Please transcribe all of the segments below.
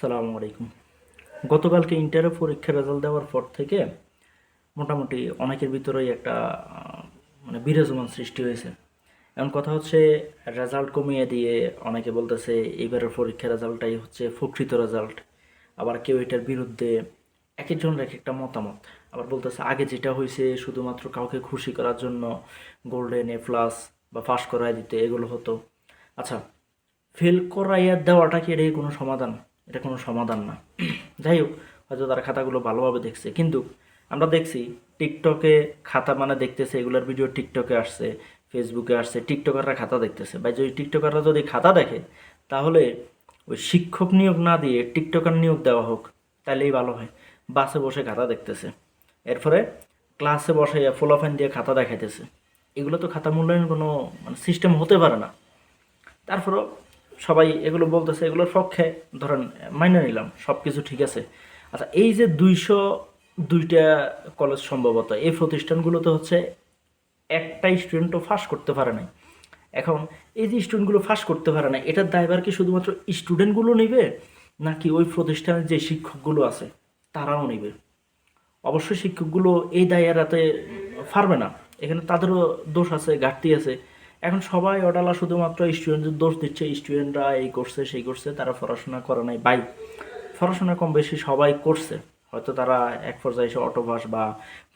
সালামু আলাইকুম। গতকালকে ইন্টারের পরীক্ষার রেজাল্ট দেওয়ার পর থেকে মোটামুটি অনেকের ভিতরেই একটা মানে বিরাজমান সৃষ্টি হয়েছে। এমন কথা হচ্ছে রেজাল্ট কমিয়ে দিয়ে অনেকে বলতেছে এইবারের পরীক্ষার রেজাল্টটাই হচ্ছে প্রকৃত রেজাল্ট আবার কেউ এটার বিরুদ্ধে এক একজনের এক একটা মতামত। আবার বলতেছে আগে যেটা হয়েছে শুধুমাত্র কাউকে খুশি করার জন্য গোল্ডেন এ প্লাস বা পাস করায় দিতে এগুলো হতো। আচ্ছা ফেল করাইয়া দেওয়াটা কি এটাই কোনো সমাধান? এটা কোনো সমাধান না। যাই হোক, হয়তো তারা খাতাগুলো ভালোভাবে দেখছে। কিন্তু আমরা দেখছি টিকটকে খাতা মানে দেখতেছে, এগুলোর ভিডিও টিকটকে আসছে ফেসবুকে আসছে টিকটকাররা খাতা দেখতেছে। বা যদি টিকটকাররা যদি খাতা দেখে, তাহলে ওই শিক্ষক নিয়োগ না দিয়ে টিকটকার নিয়োগ দেওয়া হোক তাহলেই ভালো হয়। বাসে বসে খাতা দেখতেছে। এরপরে ক্লাসে বসে ফোলাফাইন দিয়ে খাতা দেখাইতেছে। এগুলো তো খাতা মূল্যায়ন কোনো মানে সিস্টেম হতে পারে না। তারপরও সবাই এগুলো বলতেছে এগুলোর পক্ষে ধরেন, মাইনে নিলাম সব কিছু ঠিক আছে। আচ্ছা এই যে দুইশো দুইটা কলেজ সম্ভবত, এই প্রতিষ্ঠানগুলোতে হচ্ছে একটা স্টুডেন্টও ফাঁস করতে পারে নাই। এখন এই যে স্টুডেন্টগুলো ফাঁস করতে পারে না এটার দায়ভার কি শুধুমাত্র স্টুডেন্টগুলো নেবে? নাকি ওই প্রতিষ্ঠানের যে শিক্ষকগুলো আছে, তারাও নেবে? অবশ্যই শিক্ষকগুলো এই দায় এড়াতে পারবে না। এখানে তাদেরও দোষ আছে, ঘাটতি আছে। এখন সবাই অডালা শুধুমাত্র স্টুডেন্টদের দোষ দিচ্ছে, স্টুডেন্টরা এই করছে, সেই করছে, তারা পড়াশোনা করে নাই। বাই পড়াশোনা কম বেশি সবাই করছে। হয়তো তারা এক পর্যায়ে এসে অটোভাস বা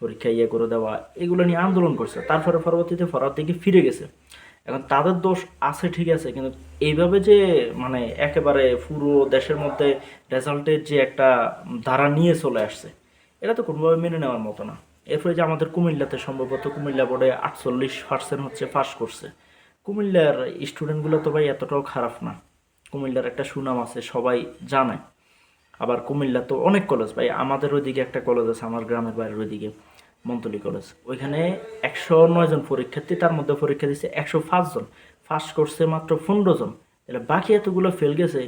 পরীক্ষা ইয়ে করে দেওয়া, এগুলো নিয়ে আন্দোলন করছে। তারপরে পরবর্তীতে পড়ার দিকে ফিরে গেছে। এখন তাদের দোষ আছে, ঠিক আছে, কিন্তু এইভাবে যে মানে একেবারে পুরো দেশের মধ্যে রেজাল্টের যে একটা ধারা নিয়ে চলে আসছে, এটা তো কোনোভাবে মেনে নেওয়ার মতো না। এরপরে যে আমাদের কুমিল্লাতে সম্ভবত কুমিল্লা বোর্ডে আটচল্লিশ পার্সেন্ট হচ্ছে পাস করছে। কুমিল্লার স্টুডেন্টগুলো তো ভাই এতটাও খারাপ না। কুমিল্লার একটা সুনাম আছে, সবাই জানে। আবার কুমিল্লা তো অনেক কলেজ ভাই আমাদের ওইদিকে একটা কলেজ আছে, আমার গ্রামের বাইরের ওইদিকে মন্তলি কলেজ ওইখানে একশো নয় জন পরীক্ষার্থী, তার মধ্যে পরীক্ষা দিচ্ছে একশো পাঁচ জন। ফার্স্ট করছে মাত্র পনেরো জন। তাহলে বাকি এতগুলো ফেল গেছে,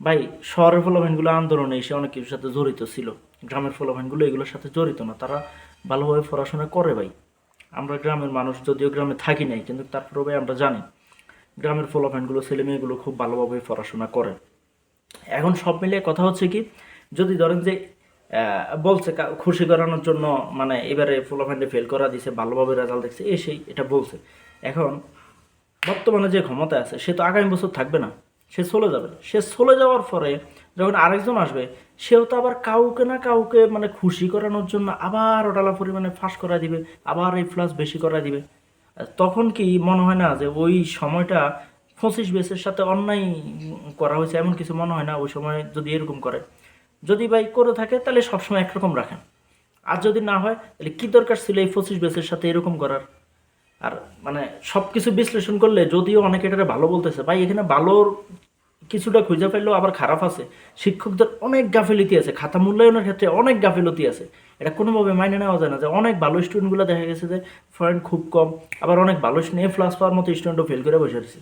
ভাই শহরের ফলাফানগুলো আন্দোলনে এসে অনেক কিছুর সাথে জড়িত ছিল। গ্রামের ফলাফানগুলো এগুলোর সাথে জড়িত না। তারা ভালোভাবে পড়াশোনা করে ভাই। আমরা গ্রামের মানুষ, যদিও গ্রামে থাকি নাই, কিন্তু তারপরেও ভাই আমরা জানি, গ্রামের ফলাফানগুলো ছেলে মেয়েগুলো খুব ভালোভাবে পড়াশোনা করে। এখন সব মিলিয়ে কথা হচ্ছে কি, যদি ধরেন যে বলছে খুশি করানোর জন্য মানে এবারে ফলাফান্ডে ফেল করা দিছে, ভালোভাবে রেজাল্ট দেখছে, এ সেই এটা বলছে। এখন বর্তমানে যে ক্ষমতা আছে, সে তো আগামী বছর থাকবে না, সে চলে যাবে সে চলে যাওয়ার পরে যখন আরেকজন আসবে, সেও তো আবার কাউকে না কাউকে মানে খুশি করানোর জন্য আবার ওটালা পরিমাণে ফাঁস করা দিবে, আবার এই ফ্লাস বেশি করা দিবে। তখন কি মনে হয় না যে ওই সময়টা পঁচিশ বেসের সাথে অন্যায় করা হয়েছে, এমন কিছু মনে হয় না ওই সময় যদি এরকম করে? যদি ভাই করে থাকে, তাহলে সবসময় একরকম রাখেন। আর যদি না হয়, তাহলে কী দরকার ছিল এই পঁচিশ বেসের সাথে এরকম করার? আর মানে সব কিছু বিশ্লেষণ করলে যদিও অনেকে এটাকে ভালো বলতেছে, ভাই এখানে ভালোর কিছুটা খুঁজে ফেললেও আবার খারাপ আছে। শিক্ষকদের অনেক গাফিলতি আছে, খাতা মূল্যায়নের ক্ষেত্রে অনেক গাফিলতি আছে। এটা কোনোভাবে মাইনে নেওয়া যায় না যে অনেক ভালো স্টুডেন্টগুলো দেখা গেছে যে পয়েন্ট খুব কম, আবার অনেক ভালো এ প্লাস পাওয়ার মতো স্টুডেন্টও ফেল করে বসে আছে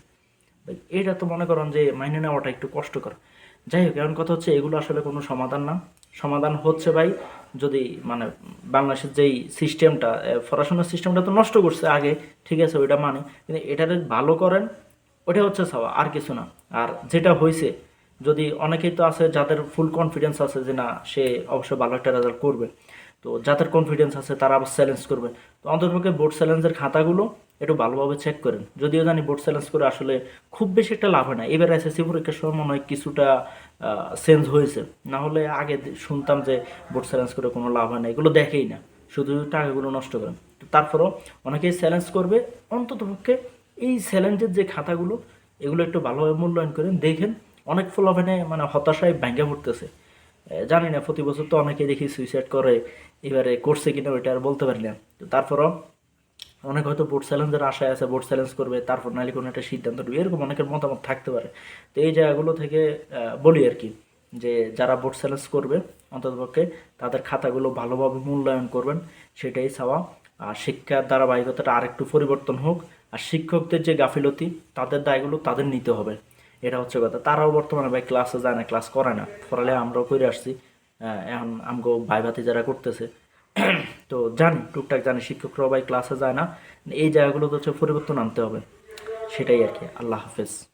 এটা তো মনে করেন যে মাইনে নেওয়াটা একটু কষ্টকর। যাই হোক, এখন কথা হচ্ছে এগুলো আসলে কোনো সমাধান না। সমাধান হচ্ছে ভাই, যদি মানে বাংলাদেশের যেই সিস্টেমটা পড়াশোনার সিস্টেমটা তো নষ্ট করছে আগে, ঠিক আছে, ওইটা মানে। কিন্তু এটাতে ভালো করেন ওটা হচ্ছে সাওয়া আর কিছু না। আর যেটা হয়েছে যদি অনেকেই তো আছে যাদের ফুল কনফিডেন্স আছে যে না, সে অবশ্যই ভালো একটা রেজাল্ট করবে। তো যাদের কনফিডেন্স আছে তারা আবার চ্যালেঞ্জ করবে। তো অন্তর্পক্ষে বোর্ড চ্যালেঞ্জের খাতাগুলো একটু ভালোভাবে চেক করেন। যদিও জানি বোর্ড চ্যালেঞ্জ করে আসলে খুব বেশি একটা লাভ হয় না। এবার এসএসসি পরীক্ষার সময় মনে হয় কিছুটা চেঞ্জ হয়েছে। না হলে আগে শুনতাম যে বোর্ড চ্যালেঞ্জ করে কোনো লাভ হয় না। এগুলো দেখেই না। শুধু টাকাগুলো নষ্ট করেন। তারপরেও অনেকেই চ্যালেঞ্জ করবে। অন্ততপক্ষে এই চ্যালেঞ্জের যে খাতাগুলো, এগুলো একটু ভালোভাবে মূল্যায়ন করেন। দেখেন, অনেক ফলাফেনে মানে হতাশায় ভেঙে পড়তেছে। জানি না, প্রতি বছর তো অনেকে দেখি সুইসাইড করে, এবারে করছে কিনা ওইটা আর বলতে পারি না। তো তারপরও অনেক হয়তো বোর্ড চ্যালেঞ্জের আশায় আছে বোর্ড চ্যালেঞ্জ করবে, তারপর নাহলে কোনো একটা সিদ্ধান্ত নেবে, এরকম অনেকের মতামত থাকতে পারে। তো এই জায়গাগুলো থেকে বলি আর কি, যে যারা বোর্ড চ্যালেঞ্জ করবে অন্ততপক্ষে, তাদের খাতাগুলো ভালোভাবে মূল্যায়ন করবেন, সেটাই চাওয়া। আর শিক্ষার ধারাবাহিকতাটা আরেকটু পরিবর্তন হোক আর শিক্ষকদের যে গাফিলতি, তাদের দায়গুলো তাদের নিতে হবে। এটা হচ্ছে কথা। তারাও বর্তমানে ভাই ক্লাসে যায় না, ক্লাস করে না। ফলে আমরাও করে আসছি এখন আমগো ভাই ভাতি যারা করতেছে, তো জানি, টুকটাক জানি, শিক্ষকরাও ভাই ক্লাসে যায় না। এই জায়গাগুলোতে হচ্ছে পরিবর্তন আনতে হবে। সেটাই আর কি। আল্লাহ হাফেজ।